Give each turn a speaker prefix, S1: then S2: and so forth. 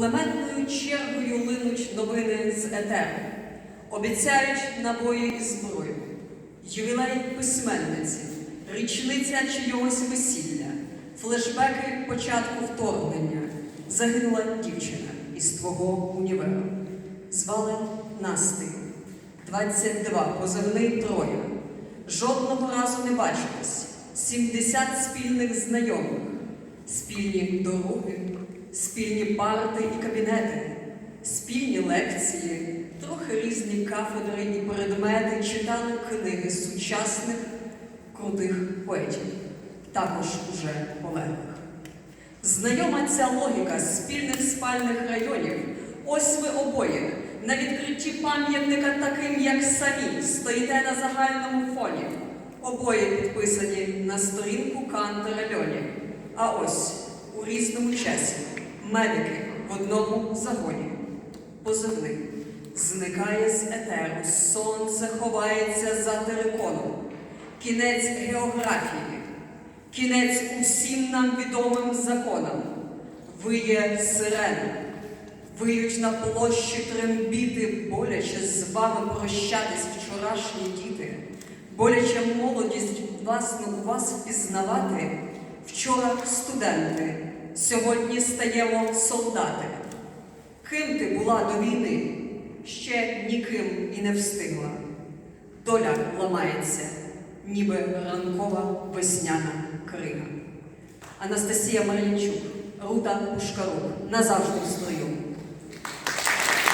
S1: Лементною чергою линуть новини з етеру, обіцяють набої і зброю, ювілей письменниці, річниця чийогось весілля, флешбеки початку вторгнення. Загинула дівчина із твого універу. Звали Настею, 22, позивний Троя. Жодного разу не бачились. 70 спільних знайомих, спільні дороги, спільні парти і кабінети, спільні лекції, трохи різні кафедри і предмети читали книги сучасних крутих поетів, також уже полеглих. Знайома ця логіка спільних спальних районів. Ось ви обоє на відкритті пам'ятника таким, як самі, стоїте на загальному фоні. Обоє підписані на сторінку Кантера Льоні. А ось у різному часі медики в одному загоні. Позивний зникає з етеру, сонце ховається за териконом. Кінець географії, кінець усім нам відомим законам. Виє сирена, виють на площі трембіти, боляче з вами прощатись вчорашні діти, боляче молодість власну вас впізнавати. Вчора студенти, сьогодні стаємо солдати. Ким ти була до війни, ще ніким і не встигла. Доля ламається, ніби ранкова весняна крига. Анастасія Мар'янчук, Рута Пушкарук, назавжди в строю.